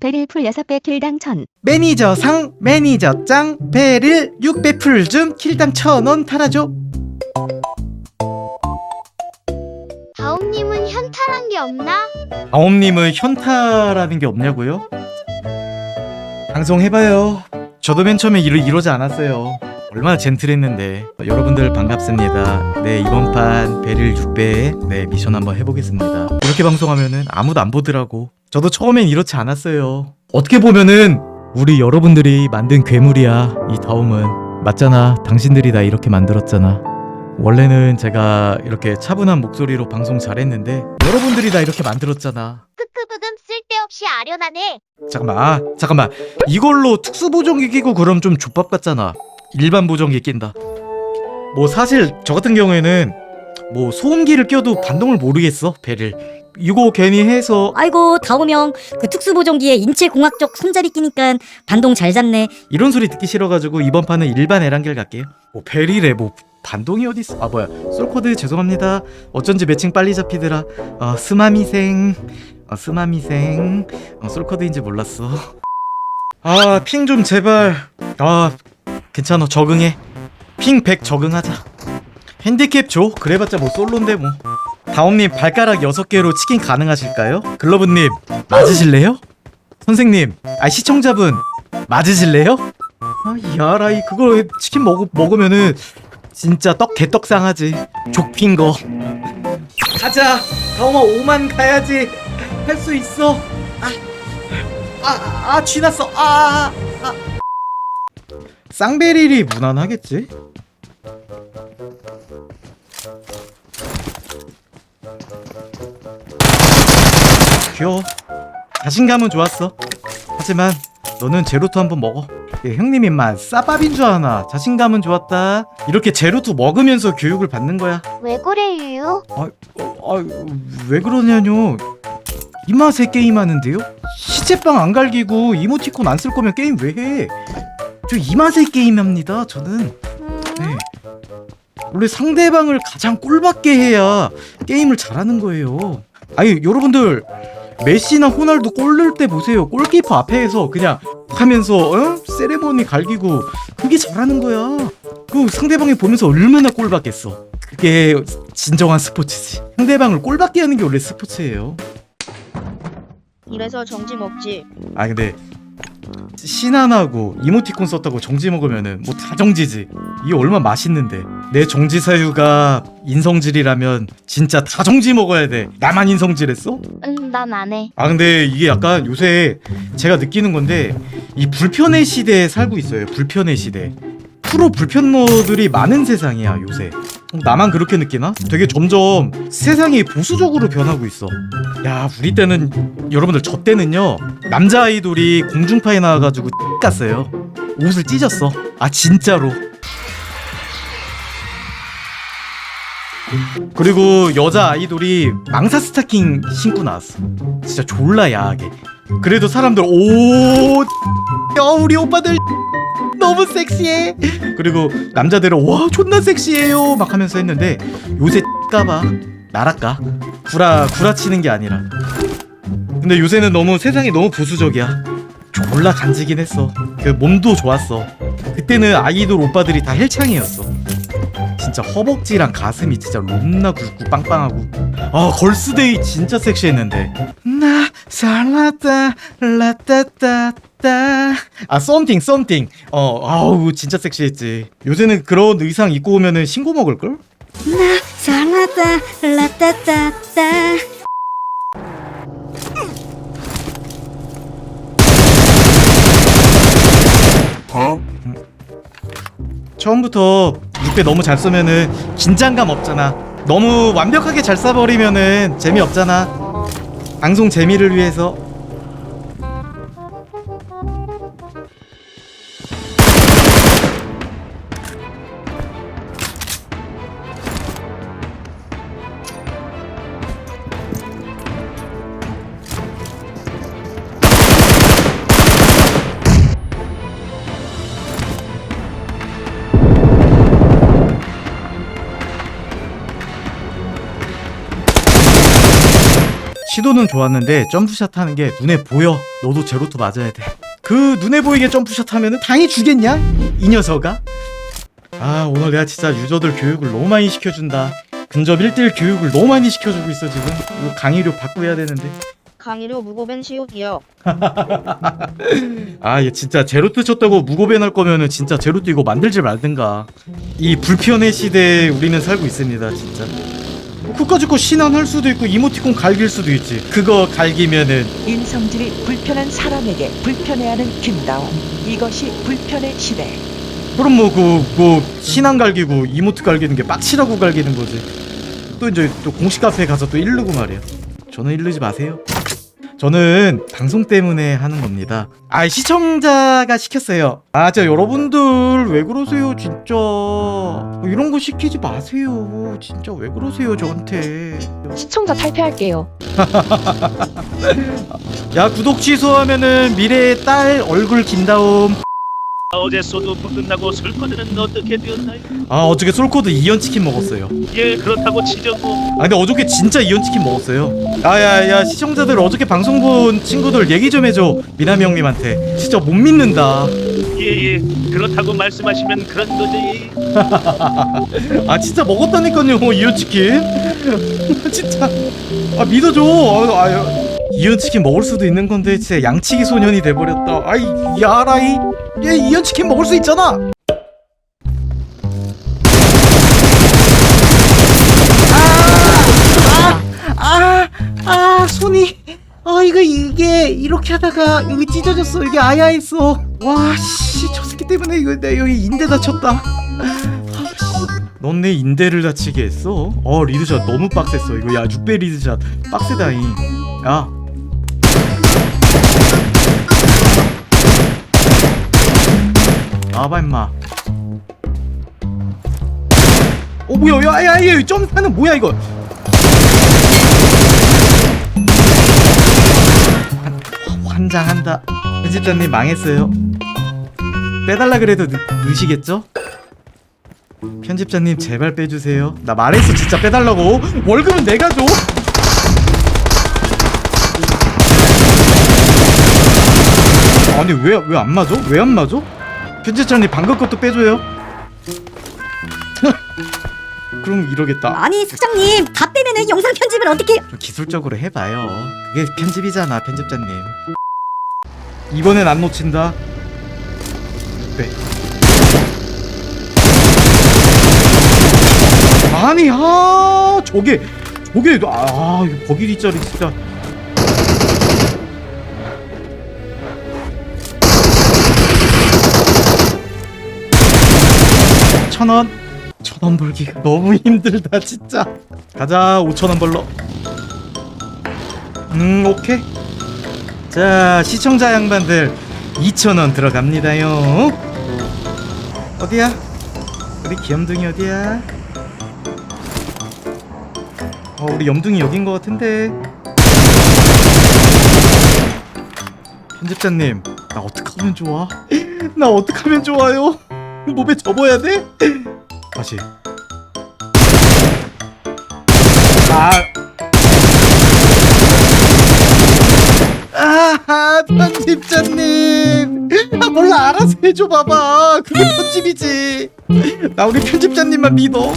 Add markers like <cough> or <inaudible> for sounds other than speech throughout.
베릴 풀 6배 킬당 1000 매니저 상 매니저 짱 베릴 600풀 줌 킬당 1000원 팔아줘. 다옴님은 현탈한 게 없나? 아옴님은 현타라는 게 없냐고요? 방송해봐요. 저도 맨 처음에 이러, 이러지 않았어요. 얼마나 젠틀했는데. 여러분들 반갑습니다. 네 이번 판 베릴 6배 네 미션 한번 해보겠습니다. 이렇게 방송하면은 아무도 안 보더라고 저도 처음엔 이렇지 않았어요. 어떻게 보면은 우리 여러분들이 만든 괴물이야 이 다음은. 맞잖아. 당신들이 다 이렇게 만들었잖아. 원래는 제가 이렇게 차분한 목소리로 방송 잘했는데 여러분들이 다 이렇게 만들었잖아. 크크브금 쓸데없이 아련하네. 잠깐만 아 잠깐만. 이걸로 특수 보정기 끼고 그럼 좀 족밥 같잖아. 일반 보정기 낀다. 뭐 사실 저 같은 경우에는 뭐 소음기를 껴도 반동을 모르겠어 배를 이거 괜히 해서 아이고 다오명. 그 특수보정기에 인체공학적 손잡이 끼니까 반동 잘 잡네. 이런 소리 듣기 싫어가지고 이번 판은 일반 에란겔 갈게요. 뭐 베릴에 뭐 반동이 어딨어? 아 뭐야. 솔코드 죄송합니다. 어쩐지 매칭 빨리 잡히더라. 어 스마미생. 어 스마미생. 어 솔코드인지 몰랐어. 아 핑 좀 제발. 아 괜찮아. 적응해. 핑 100 적응하자. 핸디캡 줘. 그래봤자 뭐 솔로인데 뭐 다옴님 발가락 6개로 치킨 가능하실까요? 글러브님 맞으실래요? 선생님 아 시청자분 맞으실래요? 아 야라이 그거 치킨 먹, 먹으면은 진짜 떡 개떡상하지 족핀 거 가자 다음아 5만 가야지 할 수 있어 아아아 아, 쥐났어 아, 아. 쌍베릴이 무난하겠지? 귀여워 자신감은 좋았어 하지만 너는 제로투 한번 먹어 예, 형님 입만 싸밥인 줄 아나 자신감은 좋았다 이렇게 제로투 먹으면서 교육을 받는 거야 왜 그래 유유? 아, 아, 왜 그러냐뇨 이 맛에 게임하는데요? 시체빵 안 갈기고 이모티콘 안 쓸 거면 게임 왜 해? 저 이 맛에 게임합니다 저는 음, 네. 원래 상대방을 가장 꼴받게 해야 게임을 잘하는 거예요. 아니 여러분들 메시나 호날두 골 넣을 때 보세요. 골키퍼 앞에서 그냥 하면서 어? 세레모니 갈기고 그게 잘하는 거야. 그 상대방이 보면서 얼마나 꼴받겠어. 그게 진정한 스포츠지. 상대방을 꼴받게 하는 게 원래 스포츠예요. 이래서 정지 먹지. 아 근데 신안하고 이모티콘 썼다고 정지 먹으면은 뭐 다 정지지. 이게 얼마나 맛있는데. 내 정지 사유가 인성질이라면 진짜 다 정지 먹어야 돼. 나만 인성질했어? 응, 난 안 해. 아 근데 이게 약간 요새 제가 느끼는 건데 이 불편의 시대에 살고 있어요 불편의 시대. 프로 불편러들이 많은 세상이야 요새 나만 그렇게 느끼나? 되게 점점 세상이 보수적으로 변하고 있어. 야 우리 때는 여러분들 저 때는요 남자 아이돌이 공중파에 나와가지고 깠어요. 옷을 찢었어. 아 진짜로. 그리고 여자 아이돌이 망사 스타킹 신고 나왔어. 진짜 졸라 야하게. 그래도 사람들 오 <laughs> 야, 우리 오빠들 너무 섹시해. 그리고 남자들은 와 존나 섹시해요. 막 하면서 했는데 요새 까봐 나랄까 구라 구라치는 게 아니라. 근데 요새는 너무 세상이 너무 보수적이야. 졸라 간지긴 했어. 그 몸도 좋았어. 그때는 아이돌 오빠들이 다 헬창이었어. 진짜 허벅지랑 가슴이 진짜 롬나 굵고 빵빵하고. 아 걸스데이 진짜 섹시했는데. 나 살랐다 라따따 따 아 썸띵 썸띵 어 아우 진짜 섹시했지 요새는 그런 의상 입고 오면은 신고 먹을걸? 살라다 라따따따 처음부터 6배 너무 잘 쏘면은 긴장감 없잖아. 너무 완벽하게 잘 쏴버리면은 재미없잖아. 방송 재미를 위해서. 시도는 좋았는데 점프샷 하는 게 눈에 보여. 너도 제로투 맞아야 돼. 그 눈에 보이게 점프샷 하면은 당연히 주겠냐? 이 녀석아. 아 오늘 내가 진짜 유저들 교육을 너무 많이 시켜준다. 근접 1대1 교육을 너무 많이 시켜주고 있어 지금. 이거 강의료 받고 해야 되는데. 강의료 무고벤 시옷이요. <laughs> 아, 얘 진짜 제로트 쳤다고 무고벤 할 거면은 진짜 제로트 이거 만들지 말든가. 이 불편의 시대에 우리는 살고 있습니다, 진짜. 그까짓 거 신안할 수도 있고 이모티콘 갈길 수도 있지. 그거 갈기면은 인성질이 불편한 사람에게 불편해하는 김다운 이것이 불편의 시대 그럼 뭐 그뭐 신안 갈기고 이모트 갈기는 게 빡치라고 갈기는 거지. 또 이제 또 공식 카페에 가서 또 일르고 말이야. 저는 일르지 마세요. 저는 방송 때문에 하는 겁니다. 아 시청자가 시켰어요. 아 진짜 여러분들 왜 그러세요 진짜 뭐 이런 거 시키지 마세요. 진짜 왜 그러세요 저한테. 시청자 탈퇴할게요. <laughs> 야 구독 취소하면은 미래의 딸 얼굴 김다움. 어제 소드오프 끝나고 술거드는 어떻게 되었나요? 아 어저께 솔코드 이연 치킨 먹었어요. 예 그렇다고 치죠 뭐아 근데 어저께 진짜 이연 치킨 먹었어요. 아야야 시청자들 어저께 방송 본 친구들 얘기 좀 해줘 미나미 형님한테. 진짜 못 믿는다. 예예 그렇다고 말씀하시면 그런 거지 <laughs> 아 진짜 먹었다니까요 이연 치킨. <laughs> 진짜 아 믿어줘. 아, 아, 이연 치킨 먹을 수도 있는 건데 진짜 양치기 소년이 돼버렸다. 아이 야라이 얘 이연 치킨 먹을 수 있잖아. 아, 아, 손이. 아, 이거, 이게, 이렇게 하다가 여기 찢어졌어. 이게 아야했어. 와, 씨, 저 새끼 때문에 이거, 내 여기 인대 다쳤다. 넌 내 인대를 다치게 했어? 어, 리드샷 너무 빡셌어. 이거, 야, 6배 리드샷. 빡세다잉. 야. 나와봐, 임마. 어, 뭐야, 야, 야, 야, 점사는 뭐야, 이거. 환장한다. 편집자님 망했어요. 빼달라 그래도 늦, 늦으시겠죠? 편집자님 제발 빼주세요. 나 말했어 진짜 빼달라고. 월급은 내가 줘. 아니 왜 왜 안 맞아? 왜 안 맞아? 편집자님 방금 것도 빼줘요. <laughs> 그럼 이러겠다. 아니 사장님 다 빼면은 영상 편집을 어떻게 좀 기술적으로 해봐요. 그게 편집이잖아, 편집자님. 이번엔 안 놓친다. 네. 아니, 아, 저게, 저게, 아, 이거 버기리 짜리 진짜. 천 원. 천원 벌기가 너무 힘들다, 진짜. 가자, 오천 원 벌러. 음 오케이. 자 시청자 양반들 2,000원 들어갑니다요. 어디야? 우리 귀염둥이 어디야? 어 우리 염둥이 여긴 것 같은데. 편집자님 나 어떡하면 좋아? <gasps> 나 어떡하면 좋아요 몸에 접어야 돼? <clears throat> 다시. 아. 아 편집자님. 아 몰라 알아서 해줘 봐봐. 그게 편집이지. 나 우리 편집자님만 믿어.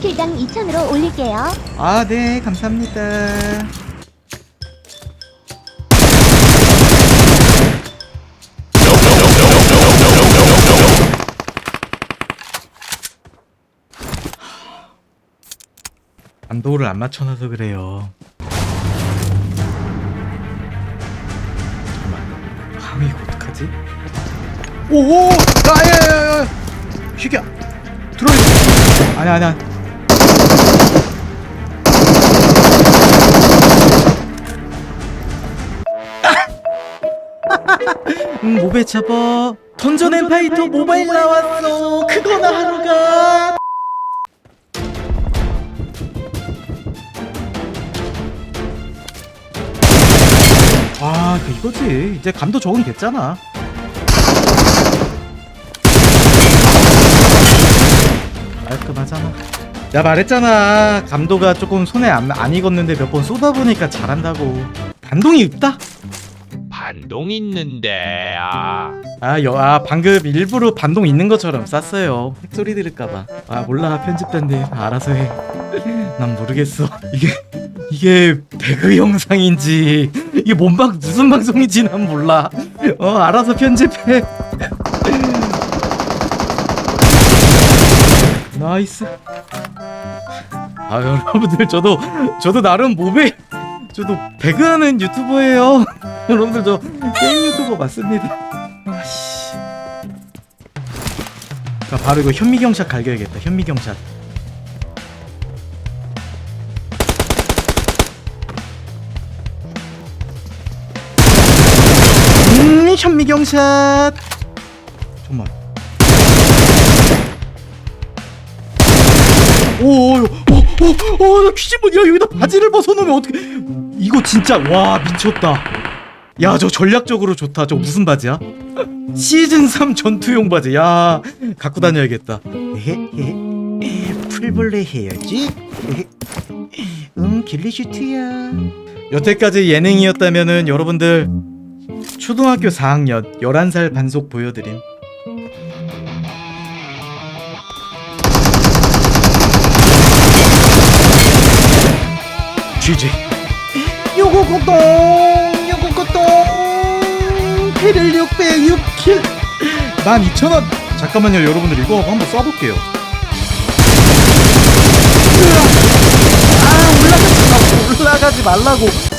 킬당 2,000으로 올릴게요. 아 네 감사합니다 안도를 안 맞춰놔서 그래요 잠깐만 이거 어떡하지? 오오 아야야야 쉬겨 들어있어 아니 아니 응, 모베 잡아. 던전 앤 파이터 모바일 나왔어. 그거나 하러 가. 이거지. 이제 감도 적응 됐잖아. 깔끔하잖아. 야 말했잖아. 감도가 조금 손에 안, 안 익었는데 몇번 쏘다 보니까 잘한다고. 반동이 있다? 반동 있는데 아. 아, 여, 아 방금 일부러 반동 있는 것처럼 쐈어요. 핵소리 들을까봐. 아 몰라. 편집단데 알아서 해난 <laughs> 모르겠어. <laughs> 이게 이게 배그 영상인지 이게 뭔 방 무슨 방송인지 난 몰라. 어 알아서 편집해. 나이스. 아 여러분들 저도 저도 나름 몸에 저도 배그하는 유튜버예요. <laughs> 여러분들 저 게임 유튜버 맞습니다. 아씨. 자 바로 이거 현미경샷 갈겨야겠다 현미경샷 음 현미경샷. 잠깐만. 오오오오나 퀴즈문 야 여기다 바지를 벗어놓으면 어떻게 이거 진짜 와 미쳤다. 야 저 전략적으로 좋다. 저 무슨 바지야? 시즌 3 전투용 바지. 야 갖고 다녀야겠다. <laughs> 풀벌레 해야지. <laughs> 응 길리슈트야. 여태까지 예능이었다면은 여러분들 초등학교 4학년 11살 반속 보여드림. GG 요거 고동 요거 고동. 페릴 606킬. 12,000원. 잠깐만요 여러분들 이거 한번 쏴볼게요. 으아. 아 올라가지 마 올라가지 말라고